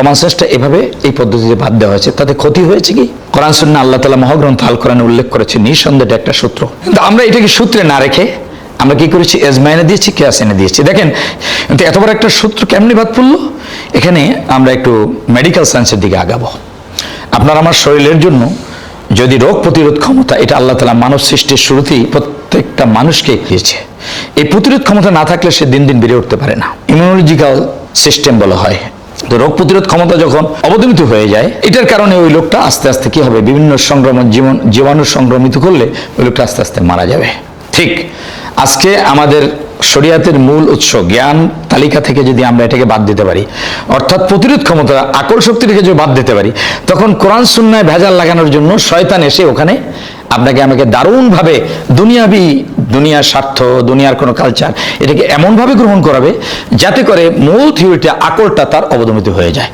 কমান সেন্সটা এভাবে এই পদ্ধতিতে বাদ দেওয়া হয়েছে। তাতে ক্ষতি হয়েছে কি? কোরআন সুন্না আল্লাহ তালা মহাগ্রন্থ আল কোরআনে উল্লেখ করেছে, নিঃসন্দেহে একটা সূত্র। কিন্তু আমরা এটাকে সূত্রে না রেখে আমরা কি করেছি? এজমাইনে দিয়েছি কেয়াস এনে দিয়েছি। দেখেন, কিন্তু এত বড় একটা সূত্র কেমনি বাদ পড়ল? এখানে আমরা একটু মেডিকেল সায়েন্সের দিকে আগাবো। আপনার আমার শরীরের জন্য যদি রোগ প্রতিরোধ ক্ষমতা, এটা আল্লাহ তালা মানব সৃষ্টির শুরুতেই প্রত্যেকটা মানুষকে দিয়েছে। এই প্রতিরোধ ক্ষমতা না থাকলে সে দিন দিন বেড়ে উঠতে পারে না। ইমিউনোলজিক্যাল সিস্টেম বলা হয়। তো রোগ প্রতিরোধ ক্ষমতা যখন অবদমিত হয়ে যায়, এটার কারণে ওই লোকটা আস্তে আস্তে কি হবে, বিভিন্ন সংক্রমণ জীবন, জীবাণু সংক্রমিত করলে ওই লোকটা আস্তে আস্তে মারা যাবে। ঠিক, আজকে আমাদের শরিয়াতের মূল উৎস, জ্ঞান তালিকা থেকে যদি আমরা এটাকে বাদ দিতে পারি, অর্থাৎ প্রতিরোধ ক্ষমতা, আকল শক্তি থেকে যদি বাদ দিতে পারি, তখন কোরআন সুন্নায় ভেজাল লাগানোর জন্য শয়তান এসে ওখানে আপনাকে আমাকে দারুণভাবে দুনিয়াবি দুনিয়ার স্বার্থ, দুনিয়ার কোনো কালচার এটাকে এমনভাবে গ্রহণ করাবে যাতে করে মূল থিওরিটা আকলটা তার অবদমিত হয়ে যায়।